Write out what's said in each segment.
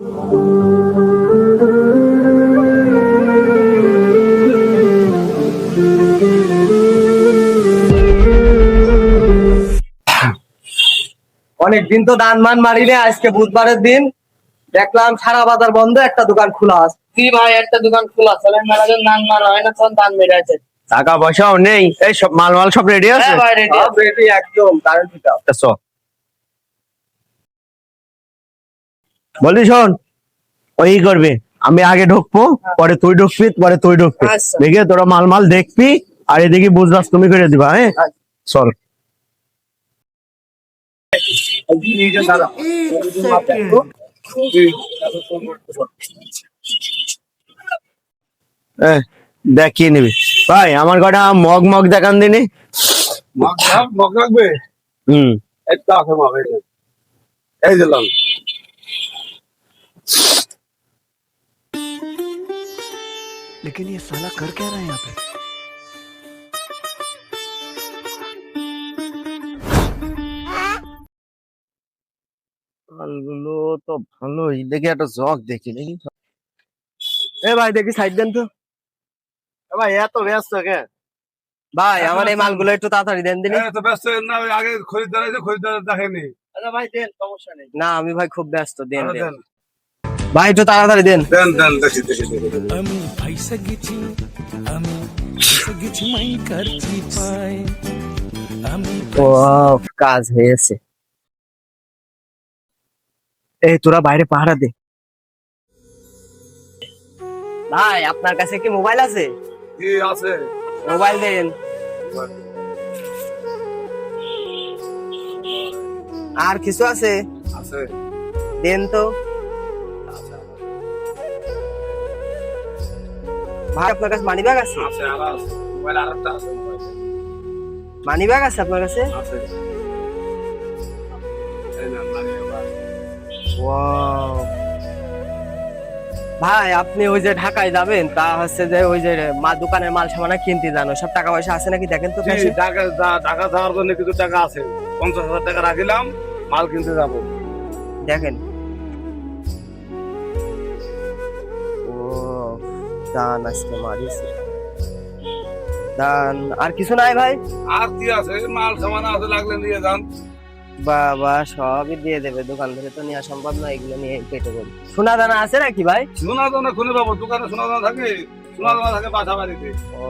অনেক দিন তো দান মান মারিলে আজকে বুধবারের দিন। দেখলাম সারা বাজার বন্ধ একটা দোকান খোলা আছে। কি ভাই একটা দোকান খোলা চলেন মেলাজন নান মারা হয় না তখন দান মেরে আছে। টাকা পয়সাও নেই এই সব মাল মাল সব রেডি আছে? হ্যাঁ ভাই রেডি একদম কারেন্ট ফিটাও এসো বলি শোন ওই করবে আমি আগে ঢুকবো পরে তুই ঢুকবি পরে তুই ঢুকবি। আচ্ছা। দেখে তোরা মাল মাল দেখবি আর এদিকে বুঝবাস তুমি করে দিবা হ্যাঁ? চল। এ, দেখিয়ে নিবি। ভাই আমার কটা মগ মগ দেখান দিনি। মগ লাগবে? হুম। এই দিলাম लेकिन ये साला कर क्या रहा है यहाँ पे মালগুলো তো ভালোই দেখি একটা জগ দেখি দেখি এ ভাই দেখি সাইড দেন তো এ ভাই এত ব্যস্ত কে ভাই আমার এই মালগুলো একটু তাড়াতাড়ি দেন দিনি এই তো ব্যস্ত না ওই আগে খরিদ্দার আছে খরিদ্দার দেখেনি আচ্ছা ভাই দেন সমস্যা নেই না আমি ভাই খুব ব্যস্ত দেন আরো দেন দেন ভাই একটু তাড়াতাড়ি দেন। দেন দেন দেখি দেখি আমি পয়সা গেছি আমি পয়সা গেছি মাই করছি পাই আমি ও কাজ হয়েছে। এই তোরা বাইরে পাহারা দে। ভাই আপনার কাছে কি মোবাইল আছে? কি আছে। মোবাইল দেন। আর কিছু আছে? আছে। দেন তো। ভাই আপনার কাছে মানি ব্যাগ আছে? মানি ব্যাগ আছে আপনার কাছে. ভাই আপনি ওই যে ঢাকায় যাবেন তা হচ্ছে যে ওই যে মা দোকানের মাল সামানা কিনতে জানো সব টাকা পয়সা আছে নাকি? দেখেন তো? ঢাকা ঢাকা যাওয়ার জন্য কিছু টাকা আছে। পঞ্চাশ হাজার টাকা রাখিলাম মাল কিনতে যাব। দেখেন দান আজকে মারিছে দান আর কিছু নাই ভাই? আর কি আছে? মাল সামান আছে লাগলে নিয়ে যান। বাবা সবই দিয়ে দেবে। দোকান থেকে তো নেওয়া সম্ভব না এগুলো নিয়ে পেটে করি সোনা দানা আছে নাকি ভাই? সোনা দানা খুলে পাবো দোকানে সোনা দানা থাকে। সোনা দানা থাকে বাসা বাড়িতে। ও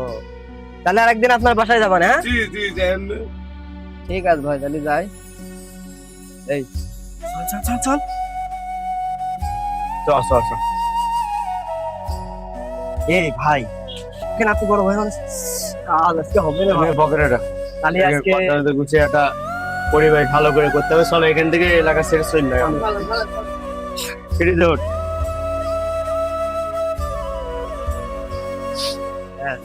তাহলে আরেকদিন আপনার বাসায় যাবেন হ্যাঁ? জি জি যেন ঠিক আছে ভাই তাহলে যাই। এই। চল চল চল চল। চল চল এই ভাই কেন আপনি বড় ভাই মানুষ কাল আজকে হবে না। ভাই পকেটে তাহলে আজকে গুছিয়ে একটা পরিবার ভালো করে করতে হবে। চলো এখান থেকে এলাকা ছেড়ে চলে যায় সিঁড়ি দৌড় হ্যাঁ।